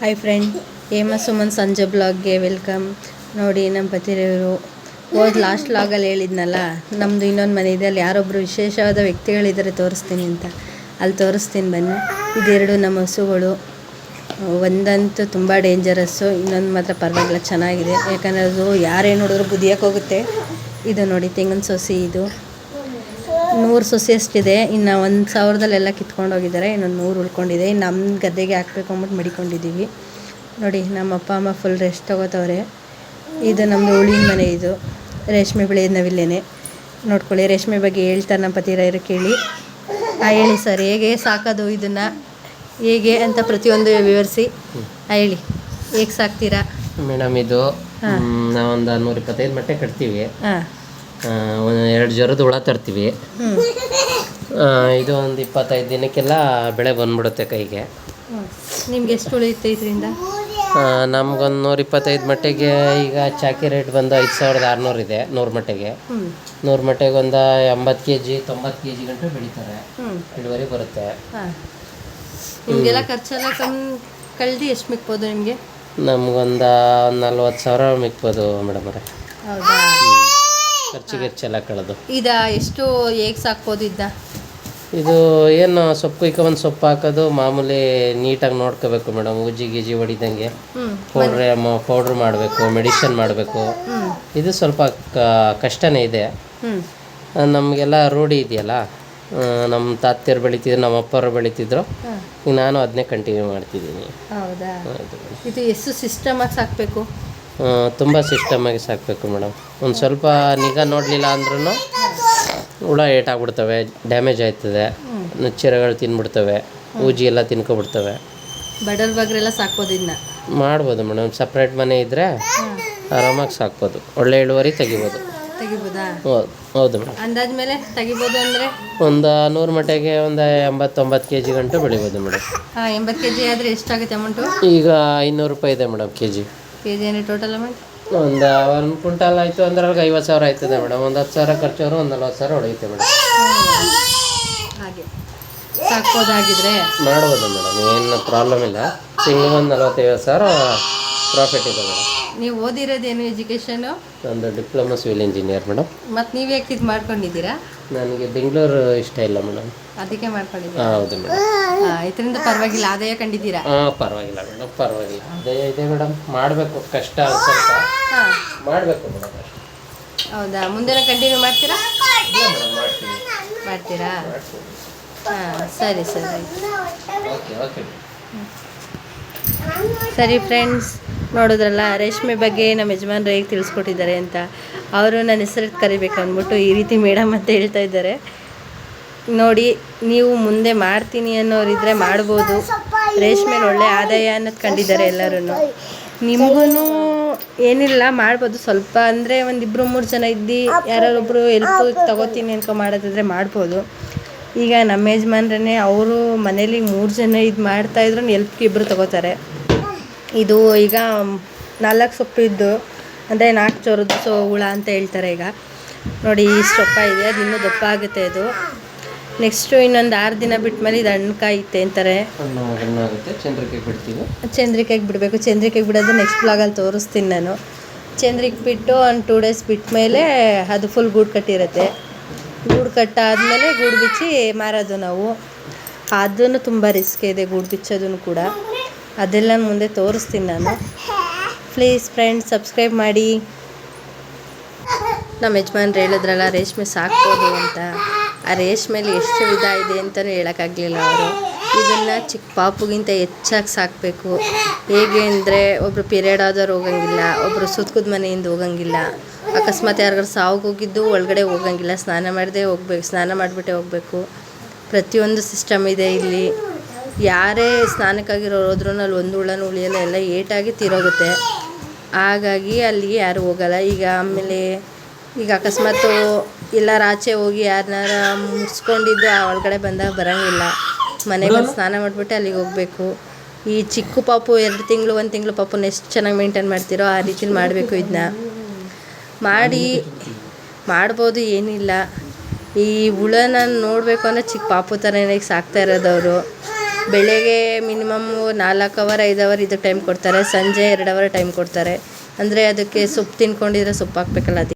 Hi friend ಹೇಮ ಸುಮನ್ ಸಂಜೆ ಬ್ಲಾಗ್ಗೆ welcome ನೋಡಿ ನಮ್ಮ ಪತಿರೆಯವರು ಹೋದ್ ಲಾಸ್ಟ್ ಬ್ಲಾಗಲ್ಲಿ ಹೇಳಿದ್ನಲ್ಲ ನಮ್ಮದು ಇನ್ನೊಂದು ಮನೆ ಇದೆ, ಅಲ್ಲಿ ಯಾರೊಬ್ಬರು ವಿಶೇಷವಾದ ವ್ಯಕ್ತಿಗಳಿದ್ದಾರೆ ತೋರಿಸ್ತೀನಿ ಅಂತ. ಅಲ್ಲಿ ತೋರಿಸ್ತೀನಿ ಬನ್ನಿ. ಇದೆರಡು ನಮ್ಮ ಹಸುಗಳು. ಒಂದಂತೂ ತುಂಬ ಡೇಂಜರಸ್ಸು ಇನ್ನೊಂದು ಮಾತ್ರ ಪರವಾಗಿಲ್ಲ, ಚೆನ್ನಾಗಿದೆ. ಯಾಕಂದರೆ ಅದು ಯಾರೇ ನೋಡಿದ್ರು ಬುದಿಯಕ್ಕೆ ಹೋಗುತ್ತೆ. ಇದು ನೋಡಿ ತೆಂಗಿನ ಸೊಸಿ ಇದು. ನೂರು ಸೊಸೆ ಅಷ್ಟಿದೆ. ಇನ್ನು ಒಂದು ಸಾವಿರದಲ್ಲೆಲ್ಲ ಕಿತ್ಕೊಂಡೋಗಿದ್ದಾರೆ ಇನ್ನೊಂದು ನೂರು ಉಳ್ಕೊಂಡಿದೆ. ಇನ್ನು ನಮ್ಮ ಗದ್ದೆಗೆ ಹಾಕ್ಬೇಕು ಅಂದ್ಬಿಟ್ಟು ಮಡಿಕೊಂಡಿದ್ದೀವಿ ನೋಡಿ ನಮ್ಮ ಅಪ್ಪ ಅಮ್ಮ ಫುಲ್ ರೆಸ್ಟ್ ತೊಗೋತವ್ರೆ. ಇದು ನಮ್ಮದು ಉಳಿನ ಮನೆ ಇದು. ರೇಷ್ಮೆ ಬೆಳೆಯೋದು ನವಿಲ್ಲೇನೆ. ನೋಡ್ಕೊಳ್ಳಿ ರೇಷ್ಮೆ ಬಗ್ಗೆ ಹೇಳ್ತಾರೆ ನಮ್ಮ ಪತಿರಾಯರು ಕೇಳಿ. ಆ ಹೇಳಿ ಸರ್ ಹೇಗೆ ಸಾಕೋದು ಇದನ್ನು? ಹೇಗೆ ಅಂತ ಪ್ರತಿಯೊಂದು ವಿವರಿಸಿ. ಆ ಹೇಳಿ ಹೇಗೆ ಸಾಕ್ತೀರಾ? ಮೇಡಮ್ ಇದು ನಾವೊಂದು ನೂರ ಇಪ್ಪತ್ತೈದು ಮೊಟ್ಟೆ ಕಟ್ತೀವಿ. ಒಂದು ಎರಡು ಜ್ವರದ ಹುಳ ತರ್ತೀವಿ. ಇದು ಒಂದು ಇಪ್ಪತ್ತೈದು ದಿನಕ್ಕೆಲ್ಲ ಬೆಳೆ ಬಂದ್ಬಿಡುತ್ತೆ ಕೈಗೆ. ನಿಮ್ಗೆ ಎಷ್ಟು ಉಳಿಯುತ್ತೆ ಇದರಿಂದ? ನಮ್ಗೊಂದು ನೂರ ಇಪ್ಪತ್ತೈದು ಮಟ್ಟಿಗೆ ಈಗ ಚಾಕಿ ರೇಟ್ ಬಂದು ಐದು ಸಾವಿರದ ಆರುನೂರು ಇದೆ ನೂರು ಮಟ್ಟಿಗೆ. ನೂರು ಮಟ್ಟೆಗೆ ಒಂದು ಎಂಬತ್ತು ಕೆ ಜಿ ತೊಂಬತ್ತು ಕೆ ಜಿ ಗಂಟೆ ಬೆಳೀತಾರೆ. ಇಳುವರಿ ಬರುತ್ತೆ. ನಿಮಗೆಲ್ಲ ಖರ್ಚೆಲ್ಲ ಕಮ್ ಕಳ್ದು ಎಷ್ಟು ಮಿಕ್ಬೋದು ನಿಮಗೆ? ನಮ್ಗೊಂದು ನಲ್ವತ್ತು ಸಾವಿರ ಮಿಕ್ಬೋದು ಮೇಡಮ್ ಅವರೇ. ಖರ್ಚಿಗೆ ಹೆಚ್ಚೆಲ್ಲ ಕಳೆದು. ಇದ ಎಷ್ಟು ಹೇಗೆ ಸಾಕ್ಬೋದು ಇದ್ದ? ಇದು ಏನು ಸೊಪ್ಪು ಕುಯ್ಕೊಂಬಂದು ಸೊಪ್ಪು ಹಾಕೋದು ಮಾಮೂಲಿ ನೀಟಾಗಿ ನೋಡ್ಕೋಬೇಕು ಮೇಡಮ್ ಉಜ್ಜಿ ಗಿಜಿ ಹೊಡಿದಂಗೆ. ಪೌಡ್ರ್ ಪೌಡ್ರ್ ಮಾಡಬೇಕು ಮೆಡಿಷನ್ ಮಾಡಬೇಕು. ಇದು ಸ್ವಲ್ಪ ಕ- ಕಷ್ಟನೇ ಇದೆ. ನಮಗೆಲ್ಲ ರೂಢಿ ಇದೆಯಲ್ಲ ನಮ್ಮ ತಾತ್ಯರು ಬೆಳಿತಿದ್ರು ನಮ್ಮ ಅಪ್ಪರು ಬೆಳಿತಿದ್ರು ಈಗ ನಾನು ಅದನ್ನೇ ಕಂಟಿನ್ಯೂ ಮಾಡ್ತಿದ್ದೀನಿ. ಹೌದಾ? ಇದು ಎಷ್ಟು ಸಿಸ್ಟಮಾಗಿ ಸಾಕಬೇಕು? ತುಂಬ ಸಿಸ್ಟಮಾಗಿ ಸಾಕಬೇಕು ಮೇಡಮ್ ಒಂದು ಸ್ವಲ್ಪ ನಿಗಾ ನೋಡಲಿಲ್ಲ ಅಂದ್ರೂ ಹುಳ ಏಟಾಗ್ಬಿಡ್ತವೆ ಡ್ಯಾಮೇಜ್ ಆಯ್ತದೆ. ನುಚ್ಚಿರಗಳು ತಿನ್ಬಿಡ್ತವೆ ಊಜಿ ಎಲ್ಲ ತಿನ್ಕೊಬಿಡ್ತವೆ. ಬಡಲ್ ಬಗ್ರೆಲ್ಲ ಸಾಕ್ಬೋದು ಇನ್ನ. ಮಾಡ್ಬೋದು ಮೇಡಮ್ ಸಪ್ರೇಟ್ ಮನೆ ಇದ್ದರೆ ಆರಾಮಾಗಿ ಸಾಕ್ಬೋದು. ಒಳ್ಳೆ ಇಳುವರಿ ತೆಗಿಬೋದು. ತೆಗಿಬೋದಾ? ಹೌದು ಹೌದು ಮೇಡಮ್ ಅಂದಾಜ್ ಮೇಲೆ ತೆಗಿಬೋದು ಅಂದರೆ? ಒಂದು ನೂರು ಮಟ್ಟಿಗೆ ಒಂದು ಎಂಬತ್ತೊಂಬತ್ತು ಕೆ ಜಿ ಗಂಟು ಬೆಳಿಬೋದು ಮೇಡಮ್ ಹಾಂ ಎಂಬತ್ತು ಕೆ ಜಿ ಆದರೆ ಎಷ್ಟಾಗುತ್ತೆ ಅಮೌಂಟು ಈಗ ಐನೂರು ರೂಪಾಯಿ ಇದೆ madam K G K G ಏನು ಟೋಟಲ್ ಅಮೌಂಟ್ ಒಂದು ಒಂದು ಕ್ವಿಂಟಲ್ ಆಯಿತು ಅಂದ್ರೆ ಅವ್ರಿಗೆ ಐವತ್ತು ಸಾವಿರ ಆಯ್ತದೆ ಮೇಡಮ್. ಒಂದು ಹತ್ತು ಸಾವಿರ ಖರ್ಚವರು ಒಂದು ನಲ್ವತ್ತು ಸಾವಿರ ಹೊಡೆಯುತ್ತೆ ಮೇಡಮ್. ಹಾಗೆ. ಸಾಕ್ಬೋದಾಗಿದ್ರೆ? ಮಾಡ್ಬೋದು ಮೇಡಮ್. ಏನು ಪ್ರಾಬ್ಲಮ್ ಇಲ್ಲ. ತಿಂಗಳಿಗೆ ಒಂದು ನಲ್ವತ್ತೈವತ್ತು ಸಾವಿರ ಪ್ರಾಫಿಟ್ ಇದೆ ಮೇಡಮ್. ನೀವು ಓದಿರೋದೇನು ಎಜುಕೇಷನು ನಂದು ಡಿಪ್ಲೊಮಾ ಸಿವಿಲ್ ಇಂಜಿನಿಯರ್ ಮೇಡಮ್. ಮತ್ತೆ ನೀವು ಯಾಕೆ ಇದು ಮಾಡ್ಕೊಂಡಿದ್ದೀರಾ? ನನಗೆ ಬೆಂಗಳೂರು ಇಷ್ಟ ಇಲ್ಲ ಮೇಡಮ್. ಅದಕ್ಕೆ ಮಾಡ್ಕೊಂಡಿದ್ದೀರಾ? ಹೌದು ಮೇಡಮ್. ಇದರಿಂದ ಪರವಾಗಿಲ್ಲ ಆದಾಯ ಕಂಡಿದ್ದೀರಾ? ಹಾಂ ಪರವಾಗಿಲ್ಲ ಮೇಡಮ್ ಪರವಾಗಿಲ್ಲ. ಆದಾಯ ಇದೆ ಮೇಡಮ್. ಮಾಡಬೇಕು ಕಷ್ಟ ಅಂತ ಸ್ವಲ್ಪ ಹಾಂ. ಮಾಡಬೇಕು ಮೇಡಮ್ ಹೌದಾ? ಮುಂದೆನ ಕಂಟಿನ್ಯೂ ಮಾಡ್ತೀರಾ? ಇಲ್ಲ ಮೇಡಮ್ ಮಾಡ್ತೀನಿ. ಮಾಡ್ತೀರಾ? ಮಾಡ್ತೀನಿ. ಹಾಂ ಸರಿ ಸರಿ. Okay okay. ಸರಿ ಫ್ರೆಂಡ್ಸ್ ನೋಡಿದ್ರಲ್ಲ, ರೇಷ್ಮೆ ಬಗ್ಗೆ ನಮ್ಮ ಯಜಮಾನ್ರು ಹೇಗೆ ತಿಳಿಸ್ಕೊಟ್ಟಿದ್ದಾರೆ ಅಂತ. ಅವರು ನನ್ನ ಹೆಸರು ಕರಿಬೇಕು ಅಂದ್ಬಿಟ್ಟು ಈ ರೀತಿ ಮೇಡಮ್ ಅಂತ ಹೇಳ್ತಾ ಇದ್ದಾರೆ. ನೋಡಿ, ನೀವು ಮುಂದೆ ಮಾಡ್ತೀನಿ ಅನ್ನೋರಿದ್ರೆ ಮಾಡ್ಬೋದು. ರೇಷ್ಮೆ ಒಳ್ಳೆ ಆದಾಯ ಅನ್ನೋದು ಕಂಡಿದ್ದಾರೆ ಎಲ್ಲರೂ ನಿಮಗೂ ಏನಿಲ್ಲ, ಮಾಡ್ಬೋದು. ಸ್ವಲ್ಪ ಅಂದರೆ ಒಂದು ಇಬ್ಬರು ಮೂರು ಜನ ಇದ್ದು ಯಾರೊಬ್ಬರು ಎಲ್ಪ್ ತಗೋತೀನಿ ಅನ್ಕೊ ಮಾಡೋದಾದ್ರೆ ಮಾಡ್ಬೋದು. ಈಗ ನಮ್ಮ ಯಜಮಾನ್ರೇ ಅವರು ಮನೇಲಿ ಮೂರು ಜನ ಇದು ಮಾಡ್ತಾಯಿದ್ರು ಎಲ್ಪ್ಗೆ ಇಬ್ಬರು ತಗೋತಾರೆ. ಇದು ಈಗ ನಾಲ್ಕು ಸೊಪ್ಪಿದ್ದು ಅಂದರೆ ನಾಲ್ಕು ಚೋರದ್ದು ಸೊ ಹುಳ ಅಂತ ಹೇಳ್ತಾರೆ ಈಗ. ನೋಡಿ ಈ ಸೊಪ್ಪ ಇದೆ ಅದು ಇನ್ನೂ ದಪ್ಪ ಆಗುತ್ತೆ ಇದು ನೆಕ್ಸ್ಟು ಇನ್ನೊಂದು ಆರು ದಿನ ಬಿಟ್ಟ ಮೇಲೆ ಇದು ಹಣ್ಣು ಕಾಯುತ್ತೆ ಅಂತಾರೆ ಚಂದ್ರಿಕೆಗೆ ಬಿಡ್ತೀವಿ. ಚಂದ್ರಿಕೆಗೆ ಬಿಡಬೇಕು ಚಂದ್ರಿಕೆಗೆ ಬಿಡೋದು ನೆಕ್ಸ್ಟ್ ಬ್ಲಾಗಲ್ಲಿ ತೋರಿಸ್ತೀನಿ ನಾನು. ಚಂದ್ರಿಕೆ ಬಿಟ್ಟು ಒಂದು ಟೂ ಡೇಸ್ ಬಿಟ್ಟ ಮೇಲೆ ಅದು ಫುಲ್ ಗೂಡು ಕಟ್ಟಿರುತ್ತೆ. ಗೂಡು ಕಟ್ಟಾದಮೇಲೆ ಗೂಡು ಬಿಚ್ಚಿ ಮಾರೋದು ನಾವು. ಅದನ್ನು ತುಂಬ ರಿಸ್ಕ್ ಇದೆ ಗೂಡು ಬಿಚ್ಚೋದನ್ನು ಕೂಡ. ಅದೆಲ್ಲ ಮುಂದೆ ತೋರಿಸ್ತೀನಿ ನಾನು. ಪ್ಲೀಸ್ ಫ್ರೆಂಡ್ಸ್ ಸಬ್ಸ್ಕ್ರೈಬ್ ಮಾಡಿ. ನಮ್ಮ ಯಜಮಾನ್ರು ಹೇಳಿದ್ರಲ್ಲ, ರೇಷ್ಮೆ ಸಾಕ್ಬೋದು ಅಂತ. ಆ ರೇಷ್ಮೆಲಿ ಎಷ್ಟು ವಿಧ ಇದೆ ಅಂತಲೂ ಹೇಳೋಕ್ಕಾಗಲಿಲ್ಲ ಅವರು. ಇದನ್ನು ಚಿಕ್ಕ ಪಾಪುಗಿಂತ ಹೆಚ್ಚಾಗಿ ಸಾಕಬೇಕು. ಹೇಗೆ ಅಂದರೆ ಒಬ್ಬರು ಪೀರಿಯಡ್ ಆದವ್ರು ಹೋಗಂಗಿಲ್ಲ ಒಬ್ಬರು ಸುತ್ಕದ ಮನೆಯಿಂದ ಹೋಗಂಗಿಲ್ಲ. ಅಕಸ್ಮಾತ್ ಯಾರಿಗಾರು ಸಾವುಗೋಗಿದ್ದು ಒಳಗಡೆ ಹೋಗಂಗಿಲ್ಲ. ಸ್ನಾನ ಮಾಡದೆ ಹೋಗ್ಬೇಕು, ಸ್ನಾನ ಮಾಡಿಬಿಟ್ಟೆ ಹೋಗಬೇಕು. ಪ್ರತಿಯೊಂದು ಸಿಸ್ಟಮ್ ಇದೆ ಇಲ್ಲಿ. ಯಾರೇ ಸ್ನಾನಕ್ಕಾಗಿರೋರು ಹೋದ್ರೂ ಅಲ್ಲಿ ಒಂದು ಹುಳನೂ ಉಳಿಯಲ್ಲ, ಎಲ್ಲ ಏಟಾಗಿ ತೀರೋಗುತ್ತೆ. ಹಾಗಾಗಿ ಅಲ್ಲಿಗೆ ಯಾರು ಹೋಗಲ್ಲ. ಈಗ ಆಮೇಲೆ ಈಗ ಅಕಸ್ಮಾತು ಎಲ್ಲರ ಆಚೆ ಹೋಗಿ ಯಾರನ್ನಾರ ಮುಗಿಸ್ಕೊಂಡಿದ್ದು ಆ ಒಳಗಡೆ ಬಂದಾಗ ಬರೋಂಗಿಲ್ಲ. ಮನೆಗೆ ಬಂದು ಸ್ನಾನ ಮಾಡಿಬಿಟ್ಟು ಅಲ್ಲಿಗೆ ಹೋಗಬೇಕು. ಈ ಚಿಕ್ಕ ಪಾಪು ಎರಡು ತಿಂಗಳು, ಒಂದು ತಿಂಗಳು ಪಾಪುನ ಎಷ್ಟು ಚೆನ್ನಾಗಿ ಮೇಂಟೈನ್ ಮಾಡ್ತೀರೋ ಆ ರೀತಿಲಿ ಮಾಡಬೇಕು ಇದನ್ನ ಮಾಡಿ ಮಾಡ್ಬೋದು, ಏನಿಲ್ಲ. ಈ ಹುಳನ ನೋಡಬೇಕು ಅಂದರೆ ಚಿಕ್ಕ ಪಾಪು ಥರನೇ ಸಾಕ್ತಾ ಇರೋದವರು ಬೆಳಗ್ಗೆ ಮಿನಿಮಮ್ ನಾಲ್ಕು ಅವರ್, ಐದು ಅವರ್ ಇದಕ್ಕೆ ಟೈಮ್ ಕೊಡ್ತಾರೆ. ಸಂಜೆ ಎರಡು ಅವರ್ ಟೈಮ್ ಕೊಡ್ತಾರೆ. ಅಂದರೆ ಅದಕ್ಕೆ ಸೊಪ್ಪು ತಿನ್ಕೊಂಡಿದ್ರೆ ಸೊಪ್ಪು ಹಾಕ್ಬೇಕಲ್ಲ, ಅದಕ್ಕೆ.